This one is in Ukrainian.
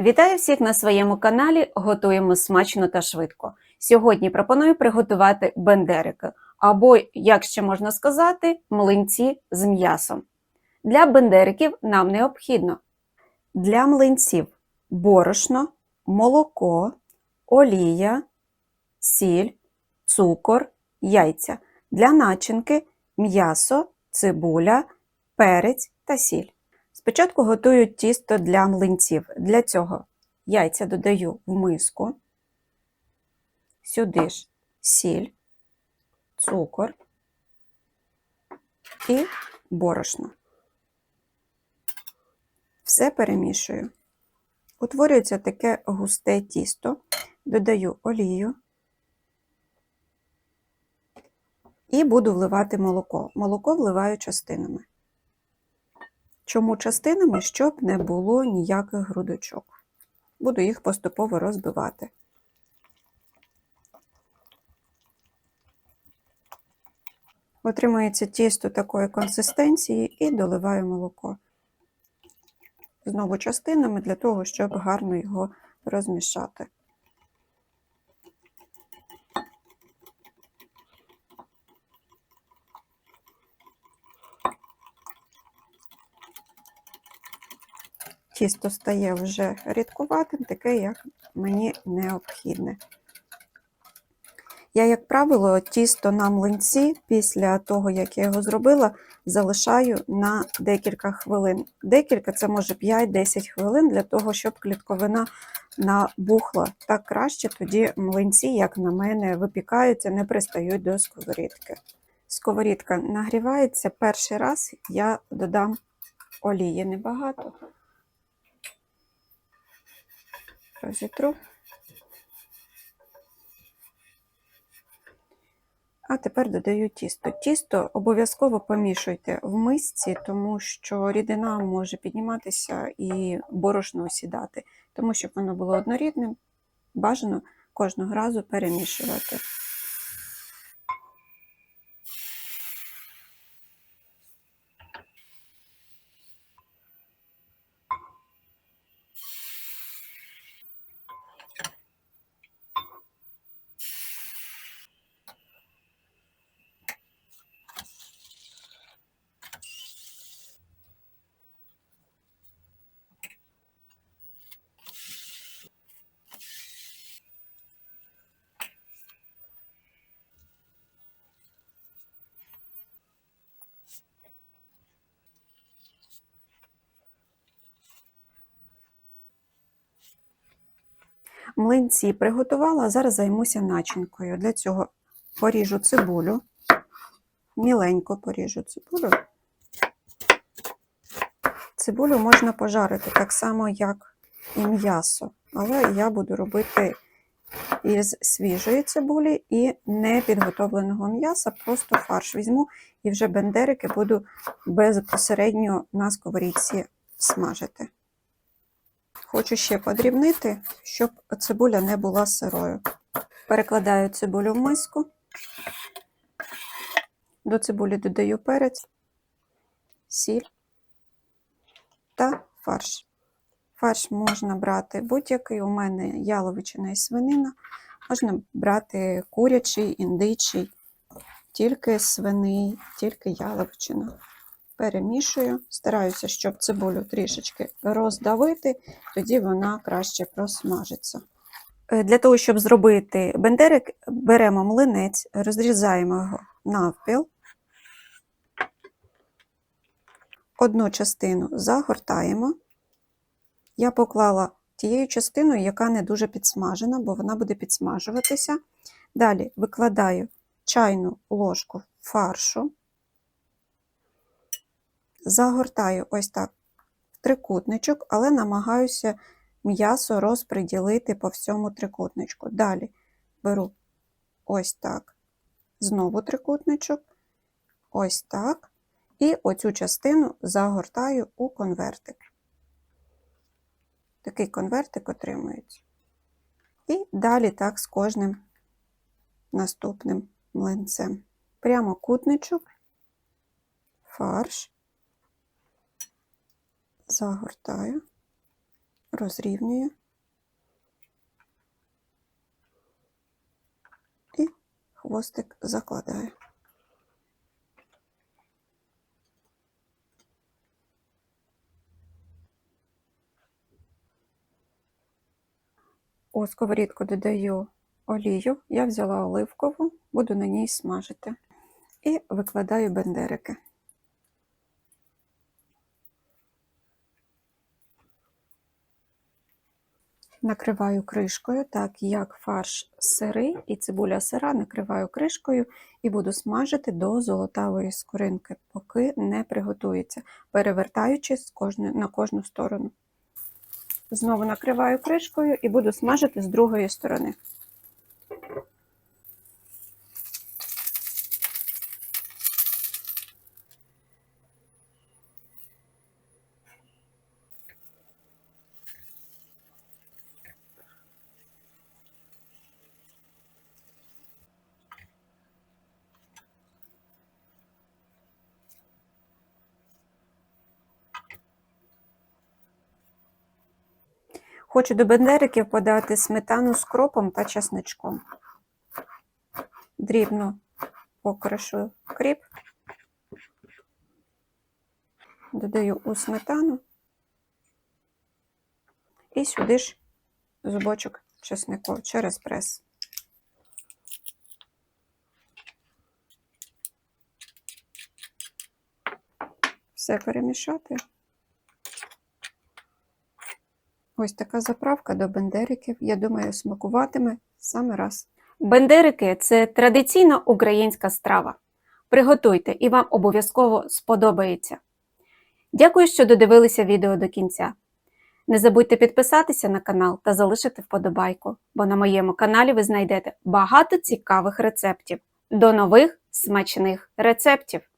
Вітаю всіх на своєму каналі. Готуємо смачно та швидко. Сьогодні пропоную приготувати бендерики, або, як ще можна сказати, млинці з м'ясом. Для бендериків нам необхідно для млинців борошно, молоко, олія, сіль, цукор, яйця. Для начинки м'ясо, цибуля, перець та сіль. Спочатку готую тісто для млинців. Для цього яйця додаю в миску, сюди ж сіль, цукор і борошно. Все перемішую. Утворюється таке густе тісто, додаю олію і буду вливати молоко. Молоко вливаю частинами. Чому частинами, щоб не було ніяких грудочок. Буду їх поступово розбивати. Отримується тісто такої консистенції і доливаю молоко. Знову частинами для того, щоб гарно його розмішати. Тісто стає вже рідкуватим, таке, як мені необхідне. Я, як правило, тісто на млинці після того, як я його зробила, залишаю на декілька хвилин. Декілька це може 5-10 хвилин для того, щоб клітковина набухла. Так краще тоді млинці, як на мене, випікаються, не пристають до сковорідки. Сковорідка нагрівається перший раз, я додам олії небагато. Розітру. А тепер додаю тісто. Тісто обов'язково помішуйте в мисці, тому що рідина може підніматися і борошно осідати. Тому щоб воно було однорідним, бажано кожного разу перемішувати. Млинці приготувала, зараз займуся начинкою. Для цього поріжу цибулю, міленько поріжу цибулю. Цибулю можна пожарити так само, як і м'ясо, але я буду робити із свіжої цибулі і непідготовленого м'яса, просто фарш візьму і вже бендерики буду безпосередньо на сковорідці смажити. Хочу ще подрібнити, щоб цибуля не була сирою. Перекладаю цибулю в миску. До цибулі додаю перець, сіль та фарш. Фарш можна брати будь-який, у мене яловичина і свинина, можна брати курячий, індичий, тільки свиний, тільки яловичина перемішую, стараюся, щоб цибулю трішечки роздавити, тоді вона краще просмажиться. Е, Для того, щоб зробити бендерик, беремо млинець, розрізаємо його навпіл, одну частину загортаємо. Я поклала тією частиною, яка не дуже підсмажена, бо вона буде підсмажуватися. Далі викладаю чайну ложку фаршу, загортаю ось так в трикутничок, але намагаюся м'ясо розподілити по всьому трикутничку. Далі беру ось так, знову трикутничок, ось так, і оцю частину загортаю у конвертик. Такий конвертик отримується. І далі так з кожним наступним млинцем. Прямо кутничок, фарш, загортаю, розрівнюю і хвостик закладаю. У сковорідку додаю олію. Я взяла оливкову, буду на ній смажити. І викладаю бендерики. Накриваю кришкою, так як фарш сирий і цибуля сира, накриваю кришкою і буду смажити до золотавої скоринки, поки не приготується, перевертаючи з кожної- на кожну сторону. Знову накриваю кришкою і буду смажити з другої сторони. Хочу до бендериків подати сметану з кропом та часничком. Дрібно покришу кріп, додаю у сметану і сюди ж зубочок чеснику через прес. Все перемішати. Ось така заправка до бендериків, я думаю, смакуватиме саме раз. Бендерики це традиційна українська страва. Приготуйте і вам обов'язково сподобається. Дякую, що додивилися відео до кінця. Не забудьте підписатися на канал та залишити вподобайку, бо на моєму каналі ви знайдете багато цікавих рецептів. До нових смачних рецептів!